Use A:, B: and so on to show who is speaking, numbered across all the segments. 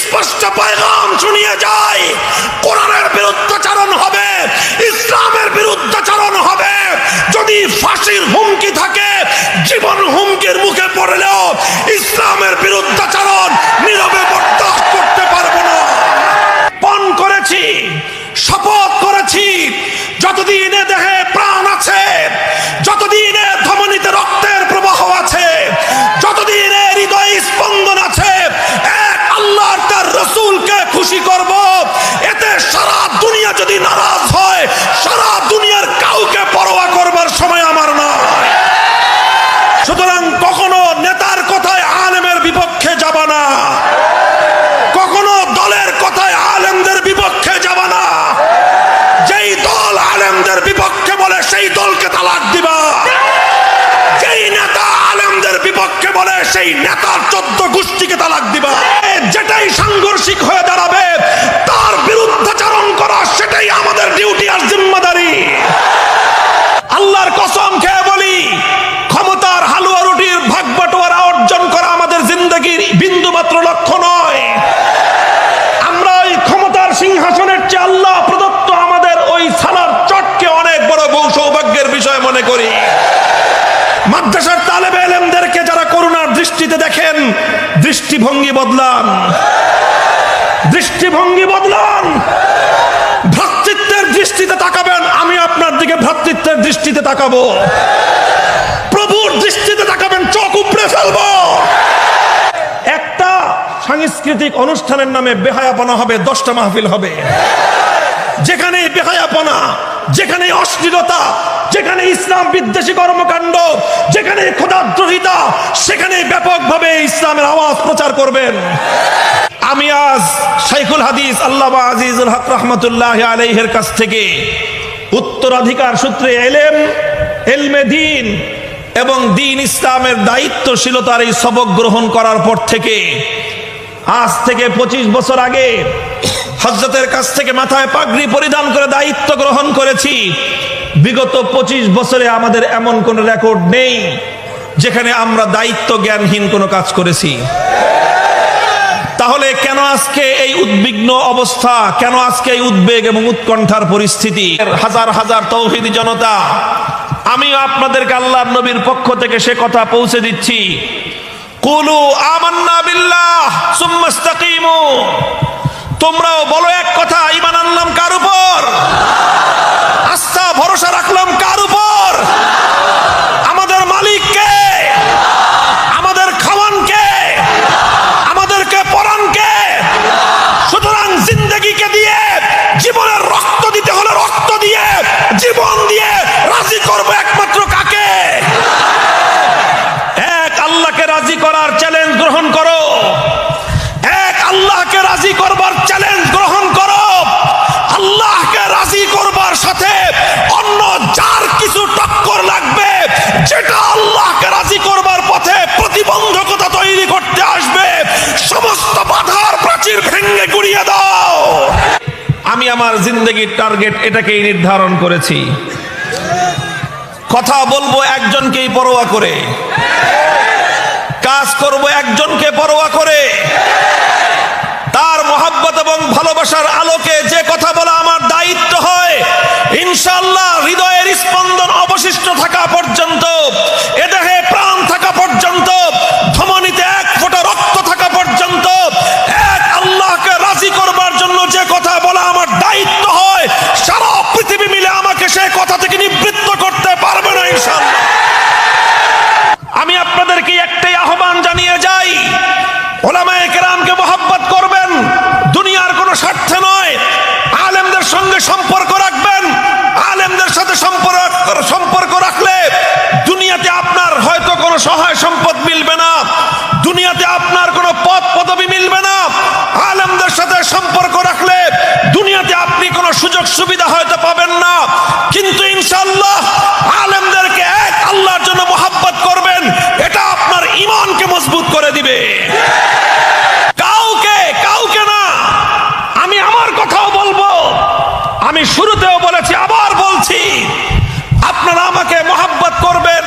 A: স্পষ্ট পয়গাম শুনিয়ে যায়। কোরআনের বিরুদ্ধাচারণ হবে, ইসলামের বিরুদ্ধাচারণ হবে। যদি ফাঁসির হুমকি থাকে, জীবন হুমকির মুখে পড়লেও ইসলামের বিরুদ্ধাচারণ নীরবে বরদাস্ত করতে পারব না। পণ করেছি, শপথ করেছি, যতদিনে দেহে প্রাণ আছে যতদিনে ধমনীতে রক্তের প্রবাহ আছে যতদিনে হৃদয়ে স্পন্দন আছে এক আল্লাহর তার রসুলকে খুশি করব এতে সারা দুনিয়া যদি নারাজ হয় সারা দুনিয়ার কাউকে পরোয়া করবার সময় আমার নয় সুতরাং কখনো নেতার কথায় আলেমের বিপক্ষে যাব না কখনো দলের কথায় আলেমদের বিপক্ষে যাব না যেই দল আলেমদের বিপক্ষে বলে সেই দলকে তালাক দিবা যেই নেতা আলেমদের বিপক্ষে বলে সেই নেতার চোদ্দ গোষ্ঠীকে তালাক দিবা। যেটাই সাংঘর্ষিক হয়ে দাঁড়াবে, তার বিরুদ্ধাচারণ করা, সেটাই আমাদের ডিউটি আর জিম্মাদারি। আল্লাহর কসম খেয়ে বলি, ক্ষমতার হালুয়া রুটির ভাগ বাটোয়ারা অর্জন করা আমাদের জিন্দগির বিন্দু মাত্র লক্ষ্য নয়। আমরা ওই ক্ষমতার সিংহাসনের চেয়ে আল্লাহ প্রদত্ত আমাদের ওই সালার চটকে অনেক বড় বউ সৌভাগ্যের বিষয় মনে করি। মাদ্রাসার দৃষ্টিভঙ্গি বদলান। দৃষ্টিভঙ্গি বদলান। ভ্রাতৃত্বের দৃষ্টিতে তাকাবেন, আমি আপনার দিকে ভ্রাতৃত্বের দৃষ্টিতে তাকাবো। প্রভুর দৃষ্টিতে তাকাবেন, চোখ উপড়ে ফেলব। একটা সাংস্কৃতিক অনুষ্ঠানের নামে বেহায়াপনা হবে, দশটা মাহফিল হবে। যেখানে বেহায়াপনা যেখানে অশ্লীলতা যেখানে ইসলাম বিদ্বেষী কর্মকাণ্ড, যেখানে খোদাদ্রোহিতা সেখানে ব্যাপকভাবে ইসলামের আওয়াজ প্রচার করবেন। আমি আজ শাইখুল হাদিস আল্লাহ আজিজুল হক রহমতুল্লাহ আলাইহের কাছ থেকে উত্তরাধিকার সূত্রে এলেম, এলমে দিন এবং দিন ইসলামের দায়িত্বশীলতার এই সবক গ্রহণ করার পর থেকে আজ থেকে পঁচিশ বছর আগে হজরতের কাছ থেকে মাথায় পাগড়ি পরিধান করে দায়িত্ব গ্রহণ করেছি। বিগত পঁচিশ বছরে আমাদের এমন কোন রেকর্ড নেই যেখানে আমরা দায়িত্ব জ্ঞানহীন কোনো কাজ করেছি। তাহলে কেন আজকে এই উদ্বিগ্ন অবস্থা, কেন আজকে এই উদ্বেগ এবং উৎকণ্ঠার পরিস্থিতি? হাজার হাজার তৌহিদি জনতা, আমিও আপনাদেরকে আল্লাহর নবীর পক্ষ থেকে সে কথা পৌঁছে দিচ্ছি। কুলু আমান্না তোমরাও বলো এক কথা ইমান আনলাম আমার জিন্দগির টার্গেট এটাকেই নির্ধারণ করেছি। কথা বলব একজনকেই পরোয়া করে। কাজ করব একজনকে পরোয়া করে। তার মহাব্বত এবং ভালোবাসার আলোকে যে কথা বলা আমার দায়িত্ব হয় ইনশাল্লাহ হৃদয়ের স্পন্দন অবশিষ্ট থাকা পর্যন্ত এ দেহে প্রাণ থাকা পর্যন্ত ধমনীতে এক ফোঁটা রক্ত থাকা পর্যন্ত এক আল্লাহকে রাজি করবার জন্য যে কথা বলা আমার দায়িত্ব হয় সারা পৃথিবী মিলে আমাকে সেই কথা থেকে নিবৃত্ত করতে পারবে না ইনশাল্লাহ আমি আপনাদেরকে একটাই আহ্বান জানিয়ে যাই ওলামায়ে কেরামকে মোহাব্বত করবেন দুনিয়ার কোনো স্বার্থে নয় আলেমদের সঙ্গে সম্পর্ক রাখবেন আলেমদের সাথে সম্পর্ক সম্পর্ক রাখলে দুনিয়াতে আপনার হয়তো কোনো সহায় সম্পদ মিলবে না দুনিয়াতে আপনার কোনো পদ পদবি মিলবে না আলেমদের সাথে সম্পর্ক রাখলে দুনিয়াতে আপনি কোনো সুযোগ সুবিধা হয়তো পাবেন না কিন্তু ইনশাল্লাহ আলেমদেরকে এক আল্লাহর জন্য মোহাব্বত করবেন এটা আপনার ইমানকে মজবুত করে দিবে কাউকে কাউকে না আমি আমার কথাও বলব আমি শুরুতেও বলেছি আবার বলছি আপনারা আমাকে মোহাব্বত করবেন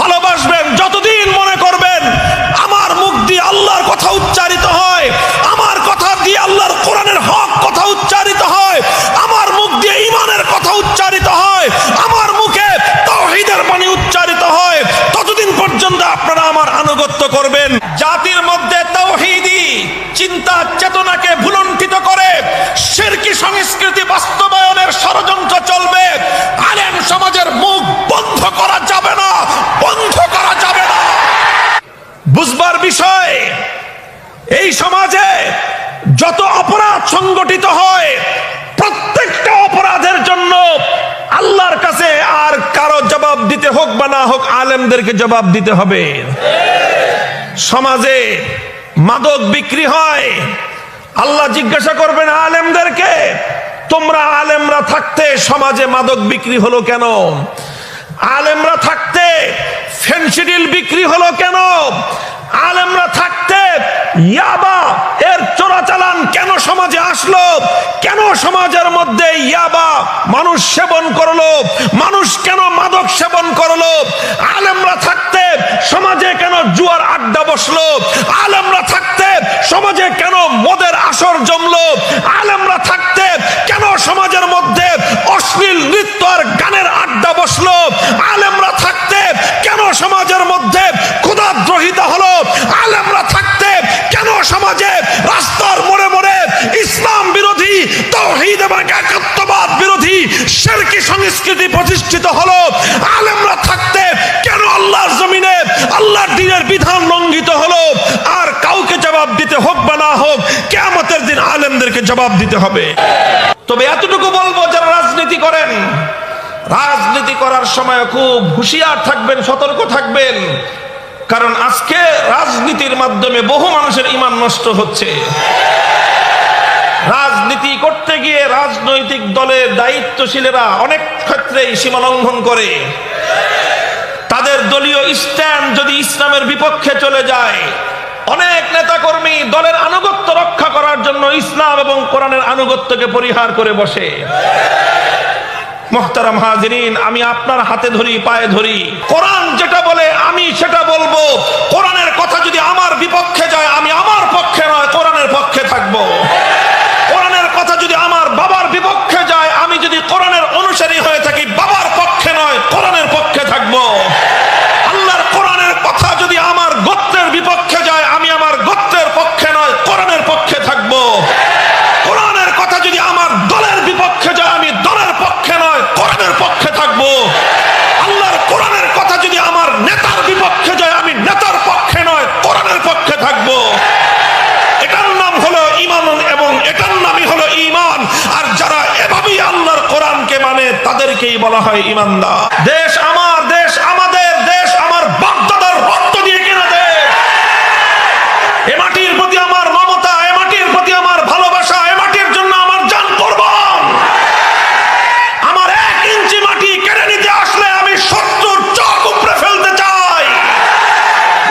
A: ভালোবাসবেন যতদিন মনে করবেন আমার মুখ দিয়ে আল্লাহর কথা উচ্চারিত হয় আমার আনুগত্য করবেন জাতির মধ্যে তৌহিদি চিন্তা চেতনাকে ভুলণ্ঠিত করে শিরকি সংস্কৃতি বাস্তবায়নের ষড়যন্ত্র চলবে আলেম সমাজের মুখ বন্ধ করা যাবে না বন্ধ করা যাবে না বুঝবার বিষয় এই সমাজে যত অপরাধ সংগঠিত হয় প্রত্যেকটা অপরাধের জন্য আল্লাহর কাছে আর কারও জবাব দিতে হোক বা না হোক, আলেমদেরকে জবাব দিতে হবে। সমাজে মাদক বিক্রি হয়। আল্লাহ জিজ্ঞাসা করবেন আলেমদেরকে, তোমরা আলেমরা থাকতে সমাজে মাদক বিক্রি হলো কেন? আলেমরা থাকতে ফেন্সিডিল বিক্রি হলো কেন? আলেমরা থাকতে ইয়াবা, এর চোরাচালান কেন সমাজে আসলো? কেন সমাজের মধ্যে ইয়াবা মানুষ সেবন করল? মানুষ কেন মাদক সেবন করল? আলেমরা থাকতে সমাজে কেন জুয়ার আড্ডা বসল? আলেমরা থাকতে সমাজে কেন মদের আসর জমলো? আলেমরা থাকতে কেন সমাজের মধ্যে অশ্লীল নৃত্য আর গানের আড্ডা বসল? আলেমরা থাকতে কেন সমাজের মধ্যে ক্ষুদাদ্রোহিতা হলো? আলেমরা থাকতে কেন সমাজে সংস্কৃতি প্রতিষ্ঠিত হলো, আলেমরা থাকতে কেন আল্লাহর জমিনে, আল্লাহর দিনের বিধান লঙ্ঘিত হলো? আর কাউকে জবাব দিতে হোক বা না হোক, কেয়ামতের দিন আলেমদেরকে জবাব দিতে হবে। তবে এতটুকু বলব, যারা রাজনীতি করেন, রাজনীতি করার সময় খুব হুঁশিয়ার থাকবেন, সতর্ক থাকবেন। কারণ আজকে রাজনীতির মাধ্যমে বহু মানুষের ইমান নষ্ট হচ্ছে। রাজনীতি করতে গিয়ে রাজনৈতিক দলের দায়িত্বশীলেরা অনেক ক্ষেত্রেই সীমা লঙ্ঘন করে। তাদের দলীয় স্ট্যান্ড যদি ইসলামের বিপক্ষে চলে যায়, অনেক নেতাকর্মী দলের আনুগত্য রক্ষা করার জন্য ইসলাম এবং কোরআনের আনুগত্যকে পরিহার করে বসে। মোহতারাম হাজিরিন, আমি আপনার হাতে ধরি, পায়ে ধরি। কোরআন যেটা বলে, আমি সেটা বলব। কোরআনের কথা যদি আমার বিপক্ষে যায়, আমি আমার পক্ষে নয় কোরআনের পক্ষে থাকব কোরআনের কথা যদি আমার বাবার বিপক্ষে যায় আমি যদি কোরআনের অনুসারী হয়ে থাকি বাবার পক্ষে নয় কোরআনের পক্ষে থাকব আল্লাহর কোরআনের কথা যদি আমার গোত্রের বিপক্ষে যায় আমি আমার গোত্রের পক্ষে নয় কোরআনের পক্ষে থাকব কোরআনের কথা যদি আমার দলের বিপক্ষে যায় আমি দলের পক্ষে নয় কোরআনের পক্ষে থাকব আল্লাহর কোরআনের কথা যদি আমার নেতার বিপক্ষে যায় আমি নেতার পক্ষে নয় কোরআনের পক্ষে থাকব এটার নাম হলো ইমান এবং এটার নামই হলো ইমান আর যারা এভাবেই আল্লাহর কোরআনকে মানে তাদেরকেই বলা হয় ইমানদার। দেশ আমার, দেশ আমাদের, দেশ আমার বাপদাদার রক্ত দিয়ে কেনা দেশ। এ মাটির প্রতি আমার মমতা, এ মাটির প্রতি আমার ভালোবাসা, এ মাটির জন্য আমার জান কোরবান। আমার এক ইঞ্চি মাটি কেড়ে নিতে আসলে আমি সত্তর চোখ উপরে ফেলতে চাই।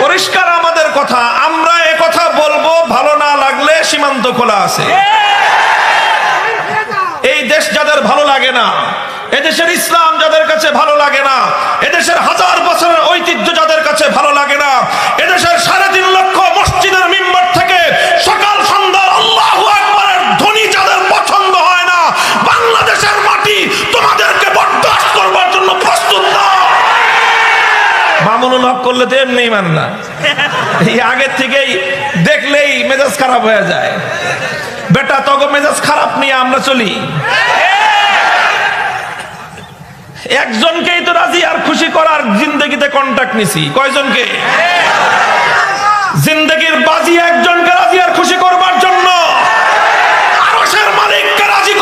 A: পরিষ্কার আমাদের কথা, আমরা এ কথা বলব, ভালো না লাগলে সীমান্ত খোলা আছে। এই দেশ যাদের ভালো লাগে না এদেশের ইসলাম যাদের কাছে ভালো লাগে না, এদেশের হাজার বছরের ঐতিহ্য যাদের কাছে ভালো লাগে না, এদেশের সাড়ে তিন লক্ষ মসজিদের মেম্বার থেকে সকাল সন্ধ্যা আল্লাহ আকবরের ধ্বনি যাদের পছন্দ হয় না, বাংলাদেশের মাটি তোমাদেরকে বরদাস্ত করবার জন্য প্রস্তুত না। মামুনুল হক করলে তো এমনি মান না। এই আগের থেকেই দেখলেই মেজাজ খারাপ হয়ে যায়। বেটা তখন মেজাজ খারাপ নিয়ে আমরা চলি। একজনকেই তো রাজি আর খুশি করার জিন্দগিতে কন্টাক্ট নিছি। কয়জনকে? জিন্দগির বাজি একজনকে রাজি আর খুশি করবার জন্য। আরশের মালিককে রাজি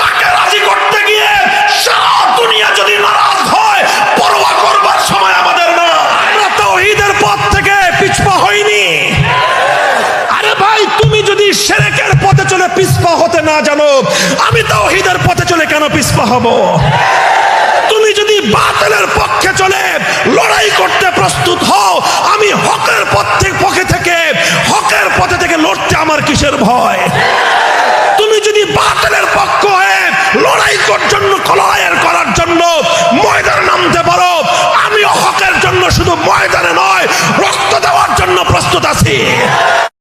A: তাকে রাজি করতে গিয়ে যদি হয়, পরোয়া করবার সময় আমাদের না। আমরা পথ থেকে পিছপা আরে ভাই, তুমি যদি পথে চলে পিছপা হতে না জানো, আমি পথে চলে কেন পিছপা হব? যদি বাতিলের পক্ষে চলে, লড়াই করতে প্রস্তুত হও। আমি হকের পথে পক্ষে থেকে হকের পথে থেকে লড়তে আমার কিসের ভয়? তুমি যদি বাতিলের পক্ষ হয়ে লড়াই করার জন্য লড়াইয়ের করার জন্য ময়দানে নামতে পারো আমি হকের জন্য শুধু ময়দানে নয়, রক্ত দেওয়ার জন্য প্রস্তুত আছি।